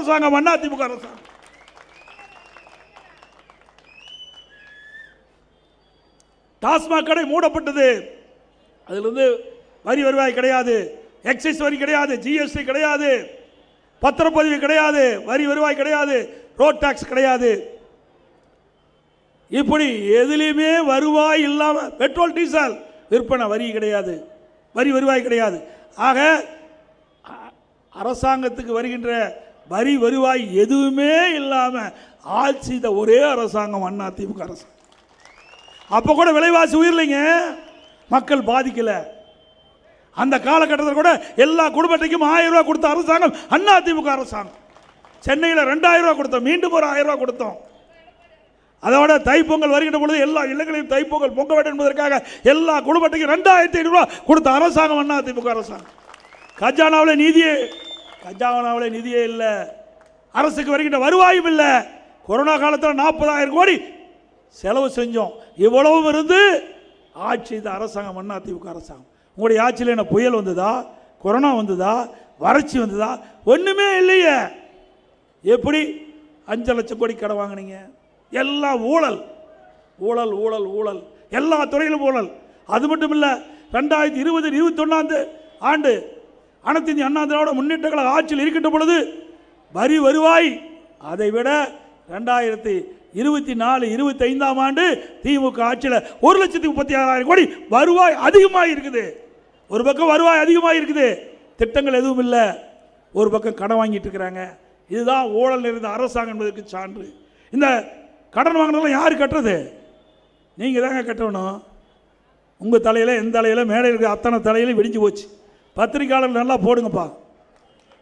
அரசாங்கம் அண்ணா திமுக அரசாங்கம். டாஸ்மாக் கடை மூடப்பட்டது. அதிலிருந்து வரி வருவாய் கிடையாது. எக்ஸைஸ் வரி கிடையாது. ஜிஎஸ்டி கிடையாது. பத்திரப்பதிவு கிடையாது. வரி வருவாய் கிடையாது. ரோட் டாக்ஸ் கிடையாது. இப்படி எதுலேயுமே வருவாய் இல்லாமல் பெட்ரோல் டீசல் விற்பனை வரி கிடையாது. வரி வருவாய் கிடையாது. ஆக அரசாங்கத்துக்கு வருகின்ற வரி வருவாய் எதுவுமே இல்லாமல் ஆட்சி செய்த ஒரே அரசாங்கம் அண்ணா திமுக அரசாங்கம். அப்போ கூட விலைவாசி உயரலைங்க. மக்கள் பாதிக்கலை. அந்த காலகட்டத்தில் கூட எல்லா குடும்பத்தையும் ஆயிரம் ரூபா கொடுத்த அரசாங்கம் அண்ணா திமுக அரசாங்கம். சென்னையில் ரெண்டாயிரம் ரூபா கொடுத்தோம். மீண்டும் ஒரு ஆயிரம் ரூபா கொடுத்தோம். அதோட தைப்பொங்கல் வருகின்ற பொழுது எல்லா இல்லங்களையும் தைப்பொங்கல் பொங்க வேண்டும் என்பதற்காக எல்லா குடும்பத்தையும் ரெண்டாயிரத்தி ஐநூறுரூவா கொடுத்த அரசாங்கம் அண்ணா திமுக அரசாங்கம். கஜானாவில் நீதியே கஜானாவில் நிதியே இல்லை. அரசுக்கு வருகின்ற வருவாயும் இல்லை. கொரோனா காலத்தில் நாற்பதாயிரம் கோடி செலவு செஞ்சோம். இவ்வளவும் இருந்து ஆட்சி இந்த அரசாங்கம் அண்ணா திமுக அரசாங்கம். உங்களுடைய ஆட்சியில் என்ன புயல் வந்ததா? கொரோனா வந்ததா? வறட்சி வந்ததா? ஒன்றுமே இல்லையே. எப்படி அஞ்சு லட்சம் கோடி கடை வாங்குனீங்க? எல்லாம் ஊழல். ஊழல் ஊழல் ஊழல். எல்லா துறையிலும் ஊழல். அது மட்டும் இல்லை ரெண்டாயிரத்தி இருபது இருபத்தொன்னாந்து ஆண்டு அனைத்து இந்திய அண்ணா திராவிட முன்னேற்ற கழக ஆட்சியில் இருக்கின்ற பொழுது வரி வருவாய். அதை விட ரெண்டாயிரத்தி இருபத்தி நாலு இருபத்தி ஐந்தாம் ஆண்டு திமுக ஆட்சியில் ஒரு லட்சத்தி முப்பத்தி ஆறாயிரம் கோடி வருவாய் அதிகமாக இருக்குது. ஒரு பக்கம் வருவாய் அதிகமாக இருக்குது. திட்டங்கள் எதுவும் இல்லை. ஒரு பக்கம் கடன் வாங்கிட்டு இருக்கிறாங்க. இதுதான் ஊழல் இருந்த அரசாங்கம் என்பதற்கு சான்று. இந்த கடன் வாங்கினதெல்லாம் யார் கட்டுறது? நீங்கள் தாங்க கட்டணும். உங்கள் தலையில் எந்த தலையில் மேலே இருக்கிற அத்தனை தலையிலும் வெடிஞ்சு போச்சு. பத்திரிக்கையாளர் நல்லா போடுங்கப்பா.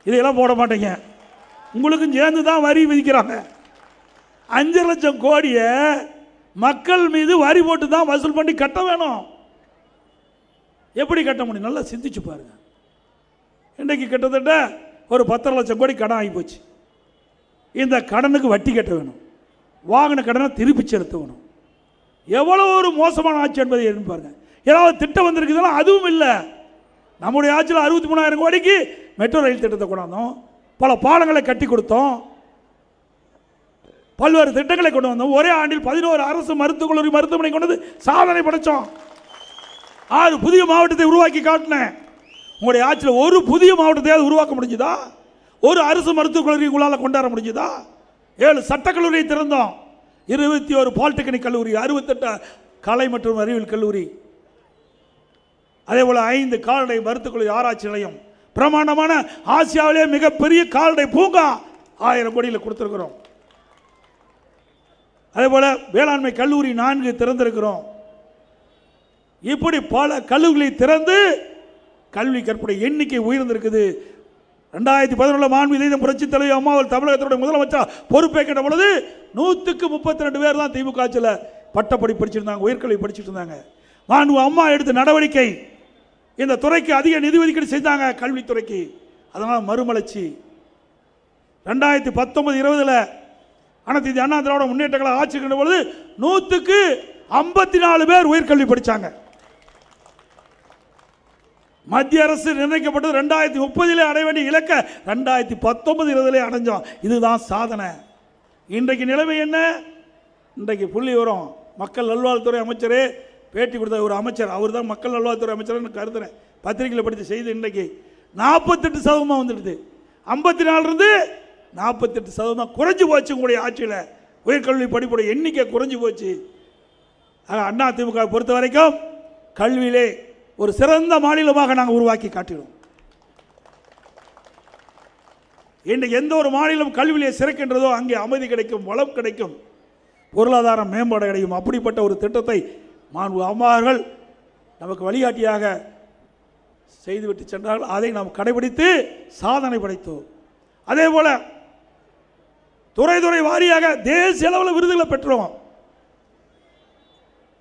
இதையெல்லாம் போட மாட்டீங்க. உங்களுக்கும் சேர்ந்து தான் வரி விதிக்கிறாங்க. அஞ்சு லட்சம் கோடியை மக்கள் மீது வரி போட்டு தான் வசூல் பண்ணி கட்ட வேணும். எப்படி கட்ட முடியும்? நல்லா சிந்திச்சு பாருங்க. இன்றைக்கு கிட்டத்தட்ட ஒரு பத்தரை லட்சம் கோடி கடன் ஆகி போச்சு. இந்த கடனுக்கு வட்டி கட்ட வேணும். வாங்கின கடனை திருப்பி செலுத்த வேணும். எவ்வளோ ஒரு மோசமான ஆட்சி என்பதை பாருங்கள் பாருங்க. ஏதாவது திட்டம் வந்திருக்குதுன்னா அதுவும் இல்லை. நம்முடைய ஆட்சியில் அறுபத்தி மூணாயிரம் கோடிக்கு மெட்ரோ ரயில் திட்டத்தை கொண்டாந்தோம். பல பாலங்களை கட்டி கொடுத்தோம். பல்வேறு திட்டங்களை கொண்டு வந்தோம். ஒரே ஆண்டில் பதினோரு அரசு மருத்துவக் கல்லூரி மருத்துவமனை கொண்டு வந்து சாதனை படைச்சோம். ஆறு புதிய மாவட்டத்தை உருவாக்கி காட்டினேன் உங்களுடைய ஆட்சியில் ஒரு புதிய மாவட்டத்தையாவது உருவாக்க முடிஞ்சுதா? ஒரு அரசு மருத்துவக் கல்லூரி உங்களால் கொண்டாட முடிஞ்சுதா? ஏழு சட்டக்கல்லூரியை திறந்தோம். இருபத்தி ஒரு பாலிடெக்னிக் கல்லூரி அறுபத்தெட்டு கலை மற்றும் அறிவியல் கல்லூரி. அதே போல் ஐந்து கால்நடை மருத்துவக் ஆராய்ச்சி நிலையம். பிரமாண்டமான ஆசியாவிலே மிகப்பெரிய கால்நடை பூங்கா ஆயிரம் கோடியில் கொடுத்துருக்குறோம். அதே போல் வேளாண்மை கல்லூரி நான்கு திறந்திருக்கிறோம். இப்படி பல கல்லூரிகளை திறந்து கல்வி கற்புடைய எண்ணிக்கை உயர்ந்திருக்குது. ரெண்டாயிரத்தி பதினொன்றில் மாண்பு இதயம் புரட்சி தலைவி அம்மாவல் தமிழகத்தினுடைய முதலமைச்சர் பொறுப்பேற்கின்ற பொழுது நூற்றுக்கு முப்பத்தி ரெண்டு பேர் தான் திமுக ஆட்சியில் பட்டப்படி படிச்சிருந்தாங்க உயர்கல்வி படிச்சுட்டு இருந்தாங்க மாண்பு அம்மா எடுத்த நடவடிக்கை இந்த துறைக்கு அதிக நிதி ஒதுக்கீடு செய்தாங்க கல்வித்துறைக்கு. அதனால் மறுமலர்ச்சி. ரெண்டாயிரத்தி பத்தொன்பது இருபதில் அனைத்து இந்திய அண்ணா திராவிட முன்னேற்றங்களை ஆட்சி இருக்கின்ற பொழுது நூற்றுக்கு ஐம்பத்தி நாலு பேர் உயர்கல்வி படித்தாங்க மத்திய அரசு நிர்ணயிக்கப்பட்டது ரெண்டாயிரத்தி முப்பதிலே அடைய வேண்டிய இலக்க ரெண்டாயிரத்தி பத்தொன்பது இருபதிலே அடைஞ்சோம். இதுதான் சாதனை. இன்றைக்கு நிலைமை என்ன? இன்றைக்கு புள்ளி வரும் மக்கள் நல்வாழ்வுத்துறை அமைச்சரே பேட்டி கொடுத்த ஒரு அமைச்சர் அவர் தான் மக்கள் நல்வாழ்வுத்துறை அமைச்சர்னு கருதுறேன். பத்திரிகையில் படித்த செய்தி இன்றைக்கி நாற்பத்தெட்டு சதவீதமாக வந்துடுது. ஐம்பத்தி நாலுலேருந்து நாற்பத்தெட்டு சதவீதம் குறைஞ்சி போச்சு உங்களுடைய ஆட்சியில். உயர்கல்வி படிப்புடைய எண்ணிக்கை குறைஞ்சு போச்சு. அண்ணா திமுக பொறுத்த வரைக்கும் கல்வியிலே ஒரு சிறந்த மாநிலமாக நாங்கள் உருவாக்கி காட்டிடுவோம் இன்றைக்கு எந்த ஒரு மாநிலம் கல்வியிலே சிறக்கின்றதோ அங்கே அமைதி கிடைக்கும் வளம் கிடைக்கும் பொருளாதாரம் மேம்பாடு கிடைக்கும் அப்படிப்பட்ட ஒரு திட்டத்தை மாண்பு அம்மார்கள் நமக்கு வழிகாட்டியாக செய்துவிட்டு சென்றார்கள். அதை நாம் கடைபிடித்து சாதனை படைத்தோம். அதே போல துறை துறை வாரியாக தேசிய அளவில் விருதுகளை பெற்றோம்.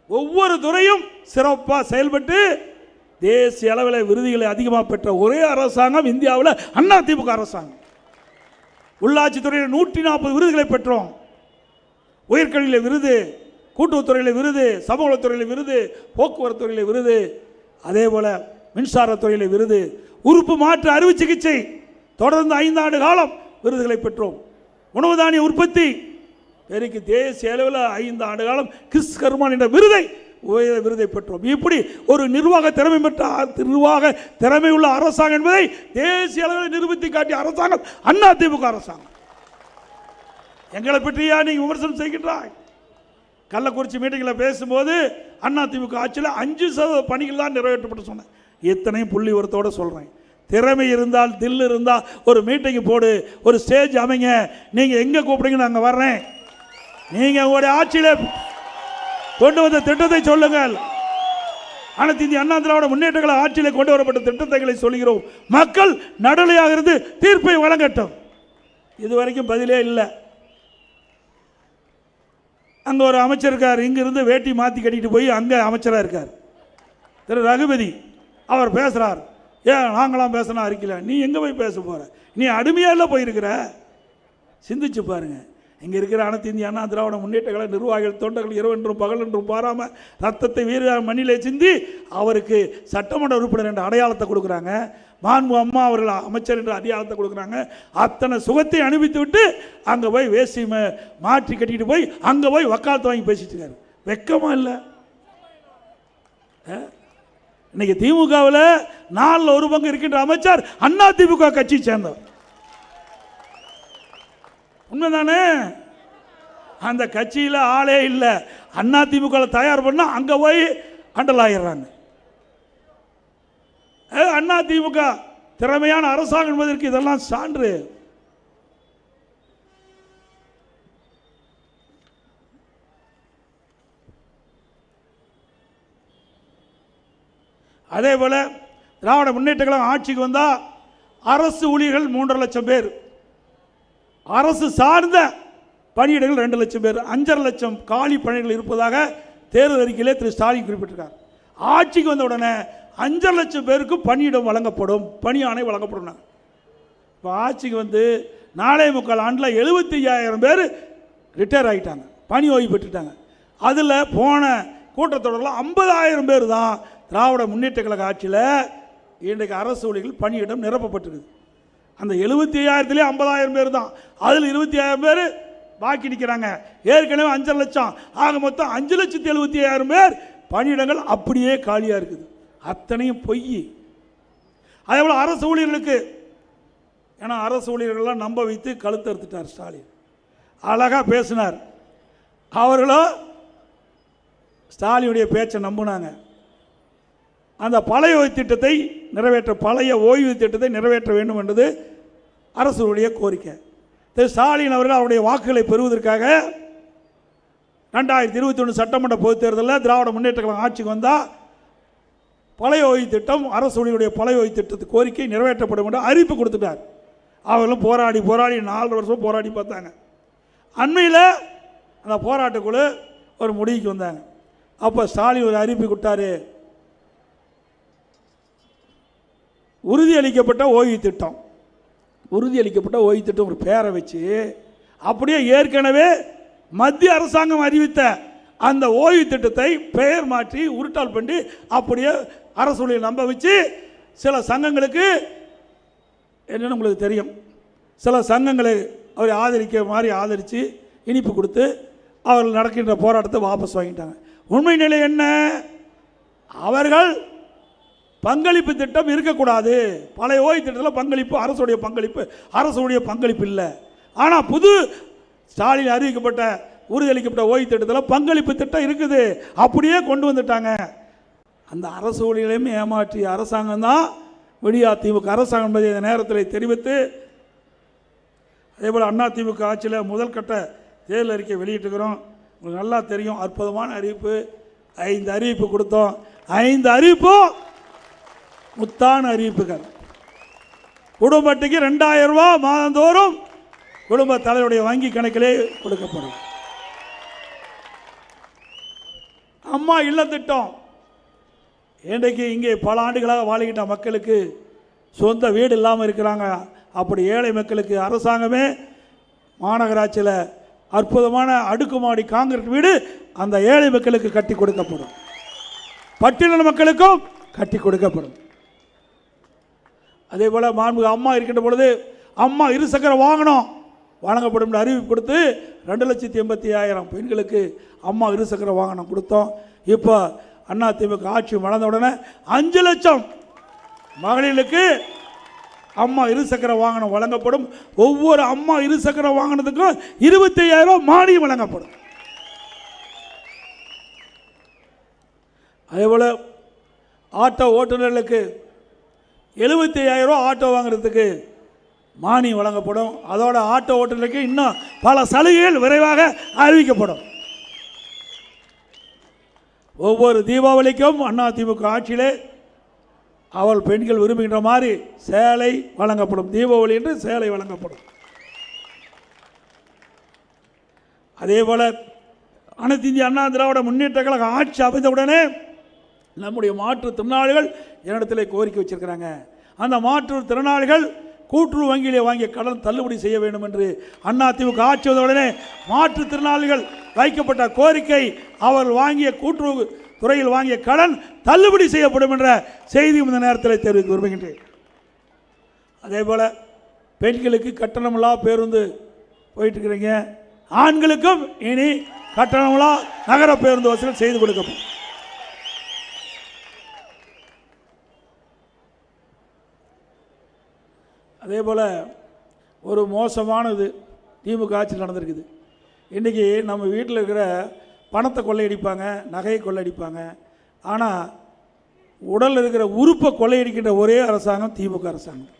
ஒவ்வொரு துறையும் சிறப்பாக செயல்பட்டு தேசிய அளவில் விருதுகளை அதிகமாக பெற்ற ஒரே அரசாங்கம் இந்தியாவில் அண்ணா திமுக அரசாங்கம். உள்ளாட்சி துறையில் நூற்றி நாற்பது விருதுகளை பெற்றோம். உயர்கல்வியில் விருது கூட்டுறவுத்துறையில் விருது சமூகத்துறையில் விருது போக்குவரத்து துறையில் விருது அதே போல் மின்சாரத்துறையில் விருது உறுப்பு மாற்று அறுவை சிகிச்சை தொடர்ந்து ஐந்தாண்டு காலம் விருதுகளை பெற்றோம். உணவு தானிய உற்பத்தி பெருக்கு தேசிய அளவில் ஐந்து ஆண்டு காலம் கிறிஸ் கர்மான் என்ற விருதை உயர் விருதை பெற்றோம். இப்படி ஒரு நிர்வாக திறமை பெற்ற நிர்வாக திறமை உள்ள அரசாங்கம் என்பதை தேசிய அளவில் நிரூபித்து காட்டிய அரசாங்கம் அண்ணா திமுக அரசாங்கம். எங்களை பற்றியா நீ விமர்சனம் செய்கின்றாய்? கள்ளக்குறிச்சி மீட்டிங்கில் பேசும்போது அண்ணா ஆட்சியில் அஞ்சு சதவீத பணிகள் தான் நிறைவேற்றப்பட்டு சொன்னேன். இத்தனையும் புள்ளி உரத்தோடு சொல்கிறேன் திறமை இருந்தால் தில் இருந்தால் ஒரு மீட்டிங் போடு ஒரு ஸ்டேஜ் அமைங்க. நீங்கள் எங்கே கூப்பிடுங்க நாங்கள் வர்றேன். நீங்கள் உங்களுடைய ஆட்சியில் கொண்டு வந்த திட்டத்தை சொல்லுங்கள். அனைத்து இந்திய அண்ணா திராவிட முன்னேற்றங்களை ஆட்சியில் கொண்டு வரப்பட்ட திட்டத்தைகளை சொல்கிறோம். மக்கள் நடுநிலையாக இருந்து தீர்ப்பை வழங்கட்டும். இதுவரைக்கும் பதிலே இல்லை. அங்கே ஒரு அமைச்சர் இருக்கார் இங்கேருந்து வேட்டி மாற்றி கட்டிட்டு போய் அங்கே அமைச்சராக இருக்கார். திரு ரகுபதி அவர் பேசுகிறார் ஏன் நாங்களாம் பேசினா அறிக்கல நீ எங்கே போய் பேச போகிற நீ அடிமையாக போயிருக்கிற. சிந்திச்சு பாருங்கள் இங்கே இருக்கிற அனைத்து இந்திய அண்ணா திராவிட முன்னேற்றங்களை நிர்வாகிகள் தொண்டர்கள் இரவென்றும் பகல் என்றும் பாராமல் ரத்தத்தை வீர மண்ணிலே சிந்தி அவருக்கு சட்டமன்ற உறுப்பினர் என்ற அடையாளத்தை கொடுக்குறாங்க. மாண்பு அம்மா அவர்கள் அமைச்சர் என்ற அடையாளத்தை கொடுக்குறாங்க. அத்தனை சுகத்தை அனுப்பித்து விட்டு அங்கே போய் வேசி மாற்றி கட்டிட்டு போய் அங்கே போய் வக்காலத்தை வாங்கி பேசிட்டு இருக்காரு. வெக்கமாக இல்லை? இன்னைக்கு திமுகவில் நாலில் ஒரு பங்கு இருக்கின்ற அமைச்சர் அண்ணா திமுக கட்சி சேர்ந்தவர். உண்மைதானே? அந்த கட்சியில் ஆளே இல்லை. அண்ணா திமுக தயார் பண்ணால் அங்கே போய் அண்டல் ஆகிடுறாங்க அண்ணா திமுக திறமையான அரசாங்கம் என்பதற்கு இதெல்லாம் சான்று. அதே போல திராவிட முன்னேற்ற கழகம் ஆட்சிக்கு வந்தால் அரசு ஊழியர்கள் மூன்றரை லட்சம் பேர். அரசு சார்ந்த பணியிடங்கள் ரெண்டு லட்சம் பேர் அஞ்சரை லட்சம் காலி பணியிடங்கள் இருப்பதாக தேர்தல் அறிக்கையிலே திரு ஸ்டாலின் குறிப்பிட்டிருக்கார். ஆட்சிக்கு வந்த உடனே அஞ்சரை லட்சம் பேருக்கு பணியிடம் வழங்கப்படும் பணி ஆணை வழங்கப்படும் இப்போ ஆட்சிக்கு வந்து நாலே முக்கால் ஆண்டில் எழுபத்தி ஐயாயிரம் பேர் ரிட்டையர் ஆகிட்டாங்க பணி ஓய்வு பெற்றுட்டாங்க. அதில் போன கூட்டத்தொடரில் ஐம்பதாயிரம் பேர் தான் திராவிட முன்னேற்ற கழக ஆட்சியில் இன்றைக்கு அரசு ஊழியர்கள் பணியிடம் நிரப்பப்பட்டிருக்குது. அந்த எழுபத்தி ஐயாயிரத்துலேயே ஐம்பதாயிரம் பேர் தான். அதில் இருபத்தி ஐயாயிரம் பேர் பாக்கி நிற்கிறாங்க ஏற்கனவே அஞ்சரை லட்சம். ஆக மொத்தம் அஞ்சு லட்சத்தி எழுபத்தி ஐயாயிரம் பேர் பணியிடங்கள் அப்படியே காலியாக இருக்குது. அத்தனையும் பொய். அதே போல் அரசு ஊழியர்களுக்கு ஏன்னா அரசு ஊழியர்கள்லாம் நம்ப வைத்து கழுத்தறுத்துட்டார் ஸ்டாலின். அழகாக பேசினார். அவர்களோ ஸ்டாலினுடைய பேச்சை நம்பினாங்க. அந்த பழைய திட்டத்தை நிறைவேற்ற பழைய ஓய்வு திட்டத்தை நிறைவேற்ற வேண்டும் என்பது அரசுடைய கோரிக்கை. திரு ஸ்டாலின் அவர்கள் அவருடைய வாக்குகளை பெறுவதற்காக ரெண்டாயிரத்தி இருபத்தி ஒன்று சட்டமன்ற பொதுத் தேர்தலில் திராவிட முன்னேற்ற கழகம் ஆட்சிக்கு வந்தால் பழைய ஓய்வு திட்டம் அரசு பழைய ஓய்வு திட்டத்து கோரிக்கை நிறைவேற்றப்படும் என்று அறிவிப்பு கொடுத்துட்டார். அவர்களும் போராடி போராடி நாலு வருஷம் போராடி பார்த்தாங்க. அண்மையில் அந்த போராட்டக்குழு ஒரு முடிவுக்கு வந்தாங்க. அப்போ ஸ்டாலின் ஒரு அறிவிப்பு கொடுத்தாரு. உறுதியளிக்கப்பட்ட ஓய்வு திட்டம். உறுதியளிக்கப்பட்ட ஓய்வு திட்டம் ஒரு பேரை வச்சு அப்படியே ஏற்கனவே மத்திய அரசாங்கம் அறிவித்த அந்த ஓய்வு திட்டத்தை பெயர் மாற்றி உருட்டால் பண்ணி அப்படியே அரசுடைய நம்ப வச்சு சில சங்கங்களுக்கு என்னென்னு உங்களுக்கு தெரியும். சில சங்கங்களை அவரை ஆதரிக்க மாதிரி ஆதரித்து இனிப்பு கொடுத்து அவர்கள் நடக்கின்ற போராட்டத்தை வாபஸ் வாங்கிட்டாங்க. உண்மை நிலை என்ன? அவர்கள் பங்களிப்பு திட்டம் இருக்கக்கூடாது. பழைய ஓய்வு திட்டத்தில் பங்களிப்பு அரசுடைய பங்களிப்பு அரசுடைய பங்களிப்பு இல்லை. ஆனால் புது ஸ்டாலின் அறிவிக்கப்பட்ட உறுதியளிக்கப்பட்ட ஓய்வு திட்டத்தில் பங்களிப்பு திட்டம் இருக்குது. அப்படியே கொண்டு வந்துட்டாங்க. அந்த அரசு ஊழியர்களையும் ஏமாற்றிய அரசாங்கம் தான் விடியா திமுக அரசாங்கம் என்பதை இந்த நேரத்தில் தெரிவித்து அதே போல் அண்ணா திமுக ஆட்சியில் முதல் கட்ட தேர்தல் அறிக்கை வெளியிட்டுக்கிறோம் உங்களுக்கு நல்லா தெரியும் அற்புதமான அறிவிப்பு. ஐந்து அறிவிப்பு கொடுத்தோம். ஐந்து அறிவிப்பும் முத்தான அறிவிப்புகள். குடும்பத்துக்கு ரெண்டாயிரம் ரூபா மாதந்தோறும் குடும்ப தலைவருடைய வங்கி கணக்கிலே கொடுக்கப்படும். அம்மா இல்லத்திட்டம் இன்றைக்கு இங்கே பல ஆண்டுகளாக வாழுகின்ற மக்களுக்கு சொந்த வீடு இல்லாமல் இருக்கிறாங்க. அப்படி ஏழை மக்களுக்கு அரசாங்கமே மாநகராட்சியில் அற்புதமான அடுக்குமாடி காங்கிரீட் வீடு அந்த ஏழை மக்களுக்கு கட்டி கொடுக்கப்படும். பட்டியலின மக்களுக்கும் கட்டி கொடுக்கப்படும். அதே போல் மாண்புக அம்மா இருக்கின்ற பொழுது அம்மா இருசக்கர வாகனம் வழங்கப்படும் என்று அறிவிப்பு கொடுத்து ரெண்டு லட்சத்தி எண்பத்தி ஆயிரம் பெண்களுக்கு அம்மா இருசக்கர வாகனம் கொடுத்தோம். இப்போ அண்ணா திமுக ஆட்சி வளர்ந்த உடனே அஞ்சு லட்சம் மகளிருக்கு அம்மா இருசக்கர வாகனம் வழங்கப்படும். ஒவ்வொரு அம்மா இருசக்கர வாகனத்துக்கும் இருபத்தி ஐயாயிரம் ரூபாய் மானியம் வழங்கப்படும். அதேபோல் ஆட்டோ ஓட்டுநர்களுக்கு எழுபத்தி ஐயாயிரம் ஆட்டோ வாங்குறதுக்கு மானியம் வழங்கப்படும். அதோட ஆட்டோ ஓட்டுநருக்கு இன்னும் பல சலுகைகள் விரைவாக அறிவிக்கப்படும். ஒவ்வொரு தீபாவளிக்கும் அதிமுக ஆட்சியிலே அவள் பெண்கள் விரும்புகின்ற மாதிரி சேலை வழங்கப்படும். தீபாவளி என்று சேலை வழங்கப்படும். அதே போல் அனைத்து இந்திய அண்ணா திராவிட முன்னேற்ற கழக ஆட்சி அமைந்தவுடனே நம்முடைய மாற்றுத்திறனாளிகள் என்னிடத்திலே கோரிக்கை வச்சிருக்கிறாங்க. அந்த மாற்றுத்திறனாளிகள் கூட்டுறவு வங்கியிலே வாங்கிய கடன் தள்ளுபடி செய்ய வேண்டும் என்று அதிமுக ஆட்சி வந்தவுடனே மாற்றுத்திறனாளிகள் வைக்கப்பட்ட கோரிக்கை அவர் வாங்கிய கூட்டுறவு துறையில் வாங்கிய கடன் தள்ளுபடி செய்யப்படும் என்ற செய்தி இந்த நேரத்தில் தெரிவிக்க விரும்புகின்றேன். அதே போல் பெண்களுக்கு கட்டணமில்லா பேருந்து போயிட்டுருக்கிறீங்க. ஆண்களுக்கும் இனி கட்டணமில்லா நகர பேருந்து வசதிகள் செய்து கொடுக்கப்படும். அதே போல் ஒரு மோசமானது திமுக ஆட்சியில் நடந்திருக்குது. இன்றைக்கி நம்ம வீட்டில் இருக்கிற பணத்தை கொள்ளையடிப்பாங்க நகையை கொள்ளையடிப்பாங்க. ஆனால் உடலில் இருக்கிற உறுப்பை கொள்ளையடிக்கின்ற ஒரே அரசாங்கம் திமுக அரசாங்கம்.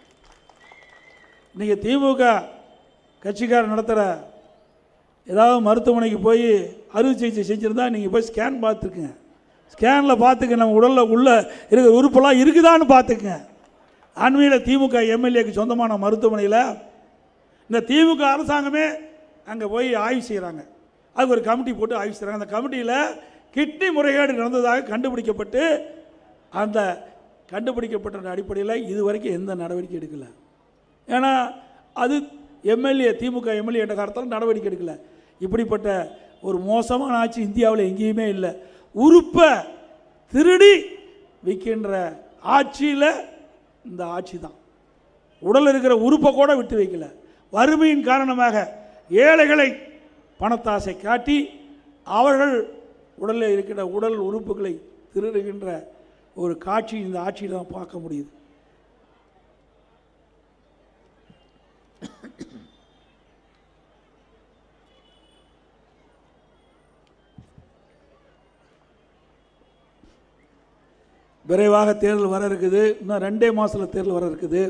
இன்றைக்கி திமுக கட்சிக்காரர் நடத்துகிற ஏதாவது மருத்துவமனைக்கு போய் அறுவை சிகிச்சை செஞ்சுருந்தா நீங்கள் போய் ஸ்கேன் பார்த்துருக்குங்க ஸ்கேனில் பார்த்துக்க நம்ம உடலில் உள்ள இருக்கிற உறுப்பெல்லாம் இருக்குதான்னு பார்த்துக்குங்க. அண்மையில் திமுக எம்எல்ஏக்கு சொந்தமான மருத்துவமனையில் இந்த திமுக அரசாங்கமே அங்கே போய் ஆய்வு செய்கிறாங்க அதுக்கு ஒரு கமிட்டி போட்டு ஆய்வு செய்கிறாங்க அந்த கமிட்டியில் கிட்னி முறைகேடு நடந்ததாக கண்டுபிடிக்கப்பட்டு அந்த கண்டுபிடிக்கப்பட்ட அடிப்படையில் இது வரைக்கும் எந்த நடவடிக்கை எடுக்கலை. ஏன்னா அது எம்எல்ஏ திமுக எம்எல்ஏ என்ற காலத்தில் நடவடிக்கை எடுக்கல. இப்படிப்பட்ட ஒரு மோசமான ஆட்சி இந்தியாவில் எங்கேயுமே இல்லை. உறுப்பை திருடி விற்கின்ற ஆட்சியில் இந்த ஆட்சி தான். உடல் இருக்கிற உறுப்பை கூட விட்டு வைக்கல. வறுமையின் காரணமாக ஏழைகளை பணத்தாசை காட்டி அவர்கள் உடலில் இருக்கிற உடல் உறுப்புகளை திருடுகின்ற ஒரு காட்சி இந்த ஆட்சியில் தான் பார்க்க முடியுது. விரைவாக தேர்தல் வர இருக்குது. இன்னும் ரெண்டே மாதத்தில் தேர்தல் வர இருக்குது.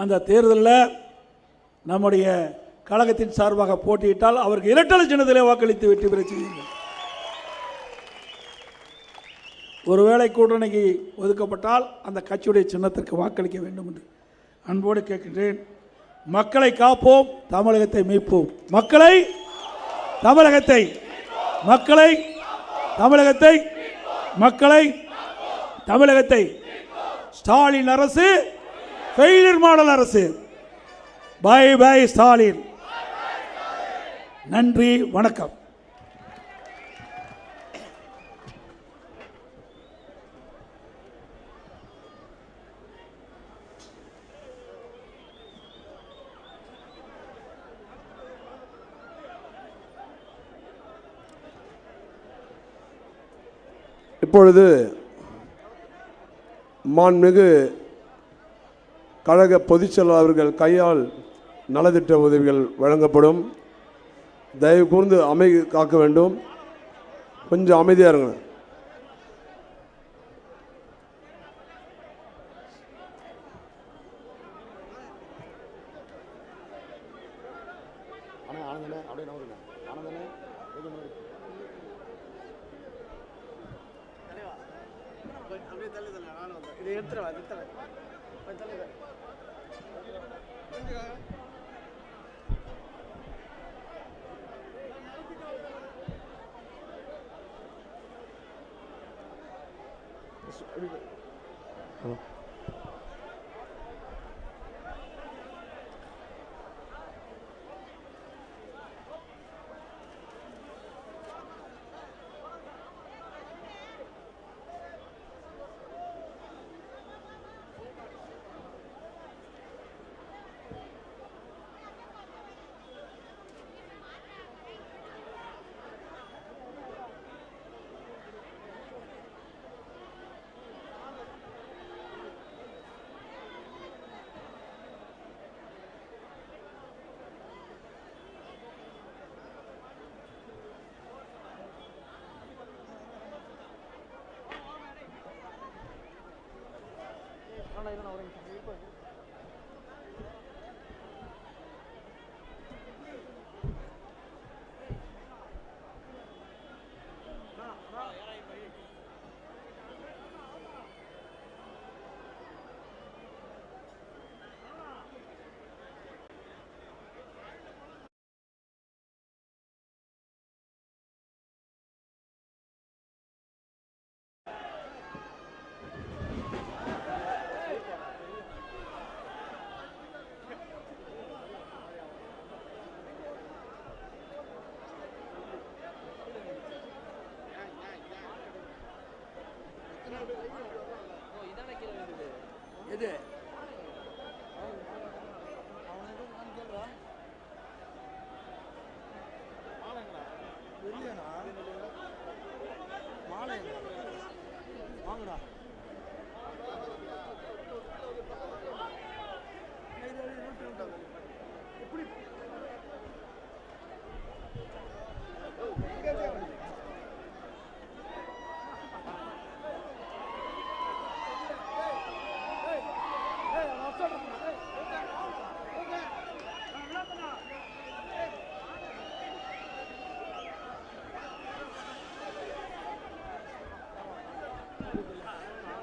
அந்த தேர்தலில் நம்முடைய கழகத்தின் சார்பாக போட்டியிட்டால் அவருக்கு இரட்டலை சின்னத்திலே வாக்களித்து வெற்றி பெற செய்யுங்கள். ஒருவேளை கூட்டணிக்கு ஒதுக்கப்பட்டால் அந்த கட்சியுடைய சின்னத்திற்கு வாக்களிக்க வேண்டும் என்று அன்போடு கேட்கின்றேன். மக்களை காப்போம் தமிழகத்தை மீட்போம். மக்களை தமிழகத்தை மக்களை தமிழகத்தை மக்களை தமிழகத்தை ஸ்டாலின் அரசு ஃபெயிலியர் மாடல் அரசு. Bye bye Stalin. நன்றி வணக்கம். இப்பொழுது மாண்புமிகு கழக பொதுச் அவர்கள் கையால் நலத்திட்ட உதவிகள் வழங்கப்படும். தயவு கூர்ந்து அமைதி காக்க வேண்டும். கொஞ்சம் அமைதியாக இருங்க.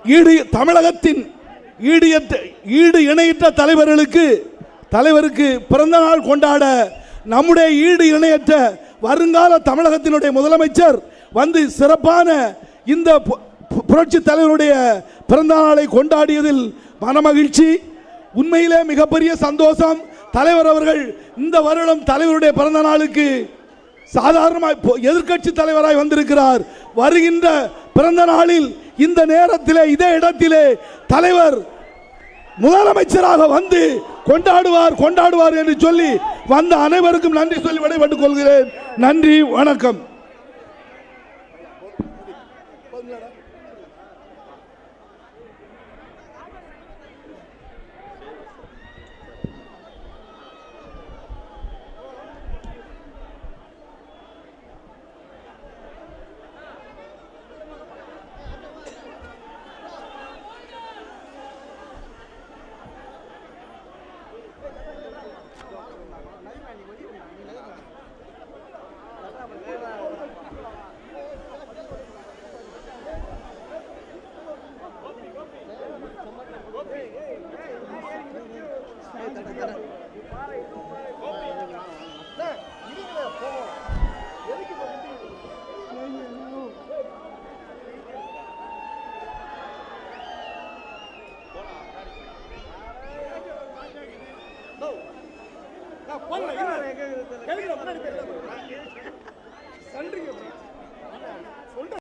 ஈடு தமிழகத்தின் ஈடு ஈடு இணையற்ற தலைவர்களுக்கு தலைவருக்கு பிறந்த நாள் கொண்டாட நம்முடைய ஈடு இணையற்ற வருங்கால தமிழகத்தினுடைய முதலமைச்சர் வந்து சிறப்பான இந்த புரட்சி தலைவருடைய பிறந்த நாளை கொண்டாடியதில் மனமகிழ்ச்சி. உண்மையிலே மிகப்பெரிய சந்தோஷம். தலைவர் அவர்கள் இந்த வருடம் தலைவருடைய பிறந்த நாளுக்கு சாதாரணமாய் எதிர்க்கட்சி தலைவராய் வந்திருக்கிறார். வருகின்ற பிறந்த நாளில் இந்த நேரத்திலே இதே இடத்திலே தலைவர் முதலமைச்சராக வந்து கொண்டாடுவார் கொண்டாடுவார் என்று சொல்லி வந்த அனைவருக்கும் நன்றி சொல்லி விடைபெற்றுக் கொள்கிறேன். நன்றி வணக்கம்.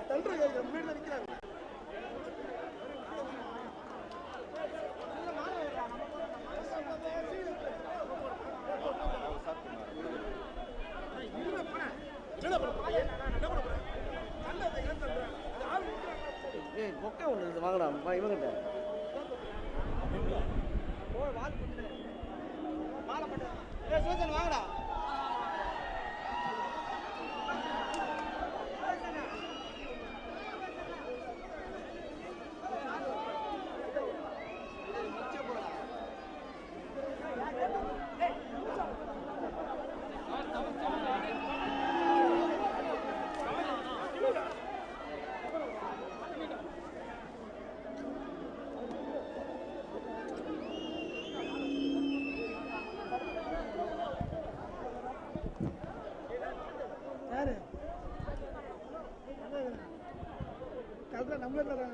சொல்ற ஏய் Gracias.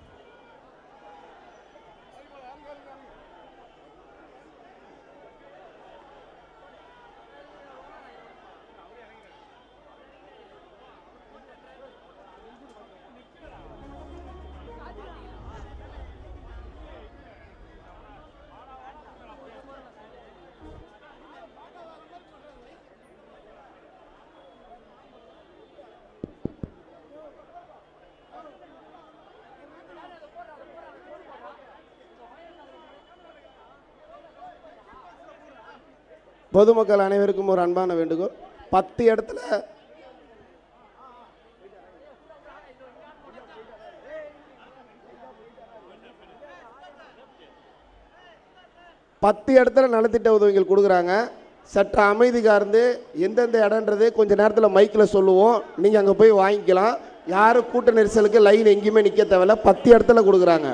பொதுமக்கள் அனைவருக்கும் ஒரு அன்பான வேண்டுகோள். பத்து இடத்துல பத்து இடத்துல நலத்திட்ட உதவிகள் கொடுக்குறாங்க. சற்று அமைதி கார்ந்து எந்தெந்த இடன்றது கொஞ்சம் நேரத்தில் மைக்கில் சொல்லுவோம். நீங்கள் அங்கே போய் வாங்கிக்கலாம். யாரும் கூட்ட நெரிசலுக்கு லைன் எங்கேயுமே நிற்க தேவையில்ல. பத்து இடத்துல கொடுக்குறாங்க.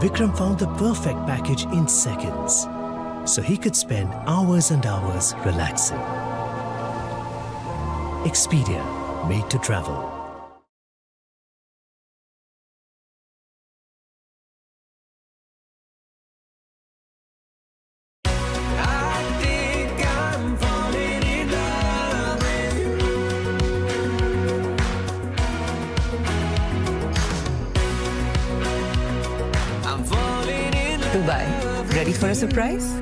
Vikram found the perfect package in seconds, so he could spend hours and hours relaxing. Expedia, made to travel. price?